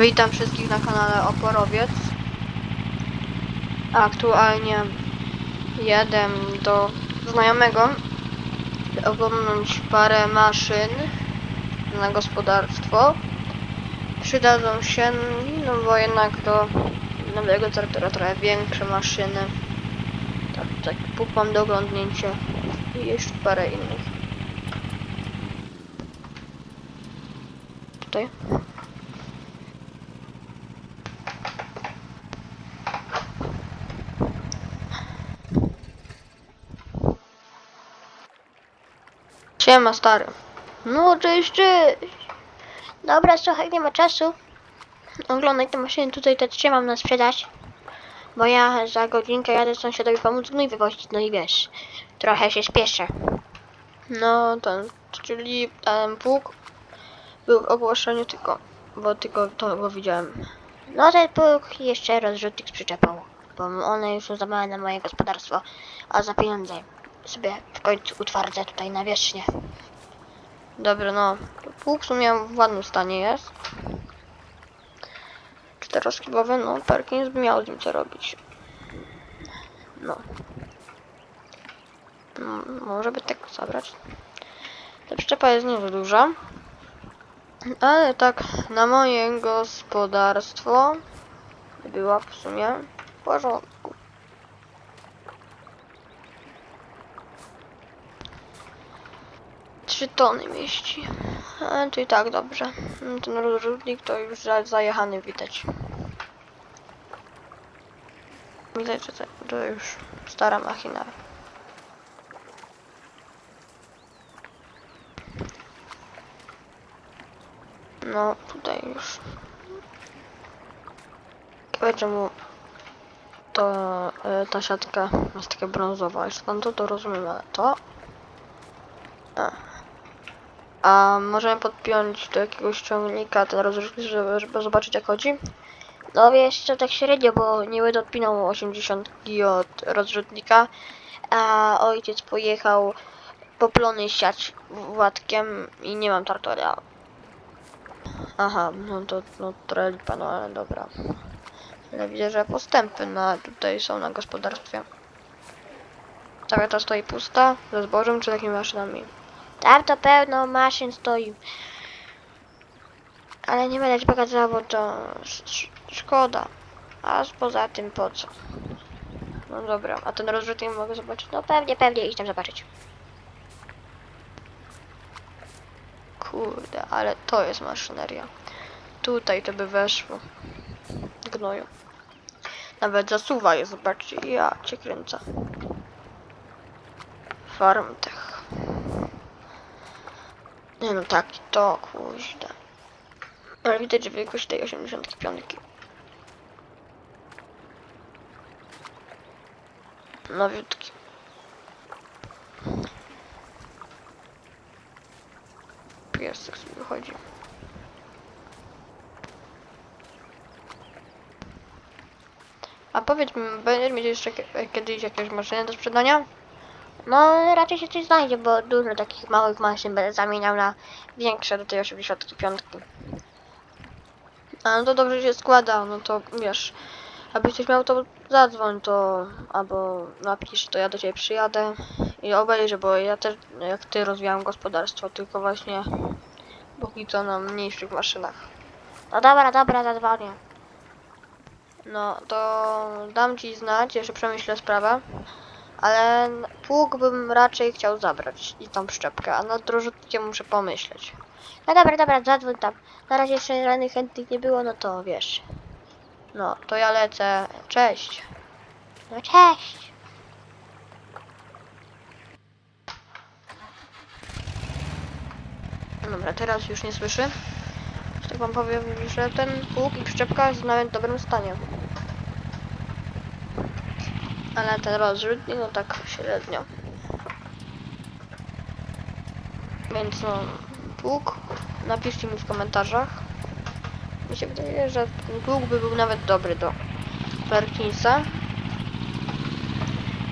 Witam wszystkich na kanale Oporowiec. Aktualnie jadę do znajomego oglądnąć parę maszyn na gospodarstwo. Przydadzą się, no bo jednak do nowego traktora trochę większe maszyny. Tak, tak, puk mam do oglądnięcia i jeszcze parę innych. Tutaj. Siema stary. No cześć, cześć. Dobra, słuchaj, nie ma czasu. Oglądaj te maszyny, tutaj te trzy mam na sprzedaż. Bo ja za godzinkę jadę sąsiadowi pomóc gnój wywozić, no i wiesz, trochę się spieszę. No ten, czyli ten pług był w ogłoszeniu tylko, bo tylko to go widziałem. No ten pług jeszcze rozrzutnik z przyczepą, bo one już są na moje gospodarstwo, a za pieniądze sobie w końcu utwardzę tutaj na wierzchnię. Dobra, no. Pług w sumie w ładnym stanie jest. Czteroskibowy, no Perkins by miał z nim co robić. No. no może by tak zabrać. Ta przyczepa jest nieco duża. Ale tak na moje gospodarstwo była w sumie porządna. 3 tony mieści. A, to i tak dobrze. Ten rozrzutnik to już za, zajechany widać. Widać, że to, już stara machina. No, tutaj już. Ciekawe czemu to, e, ta siatka jest taka brązowa. Jeśli pan to, to rozumiem, ale to... A. A możemy podpiąć do jakiegoś ciągnika ten rozrzutnik, żeby, żeby zobaczyć jak chodzi? No to tak średnio, bo nie będę odpinał 80 gi od rozrzutnika, a ojciec pojechał po plony siać Władkiem i nie mam traktora. Aha, no to no, trochę lipa, no ale dobra. Ale widzę, że postępy na, tutaj są na gospodarstwie. Ta stoi pusta, ze zbożem czy takimi maszynami. Tam to pełno maszyn stoi. Ale nie będę ci pokazała, bo to sz sz szkoda. A poza tym po co? No dobra, a ten rozrzutnik mogę zobaczyć? No pewnie, pewnie idź tam zobaczyć. Kurde, ale to jest maszyneria. Tutaj to by weszło. Gnoju. Nawet zasuwa jest, zobaczcie. Ja cię kręcę. Farmtech. Nie no taki to, kuźda. Ale widać, że wielkość tej 85. Nowiutki. Piesek sobie chodzi. A powiedz mi, będziesz mieć jeszcze kie- kiedyś jakieś maszyny do sprzedania? No raczej się coś znajdzie, bo dużo takich małych maszyn będę zamieniał na Większe do tej 85. A no to dobrze się składa, no to wiesz, abyś coś miał to zadzwoń to, albo napisz, to ja do ciebie przyjadę i obejrzę, bo ja też jak ty rozwijam gospodarstwo, tylko właśnie póki co na mniejszych maszynach. No dobra, dobra, zadzwonię. No to dam ci znać, jeszcze przemyślę sprawę, ale pług bym raczej chciał zabrać i tą przyczepkę, a nad drożutkiem muszę pomyśleć. No dobra, dobra, zadzwoń tam. Na razie jeszcze żadnych chętnych nie było, no to wiesz. No, to ja lecę. Cześć. No cześć! Dobra, teraz już nie słyszy. Tak wam powiem, że ten pług i przyczepka jest w dobrym stanie. Ale ten rozrzutnik, no tak średnio. Więc no, pług, napiszcie mi w komentarzach. Mi się wydaje, że pług by był nawet dobry do Perkinsa.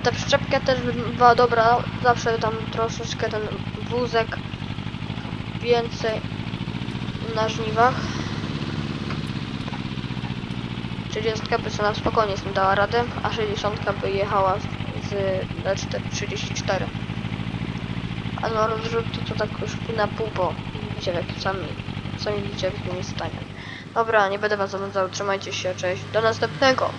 Ta przyczepka też by była dobra, zawsze tam troszeczkę ten wózek więcej na żniwach. 30 by sobie na spokojnie z tym dała radę, a 60 by jechała z D34. A no rozrzut to, to tak już na pół, bo widzicie w jakim sami, sami widzicie w jakim stanie. Dobra, nie będę was zanudzał, trzymajcie się, cześć, do następnego!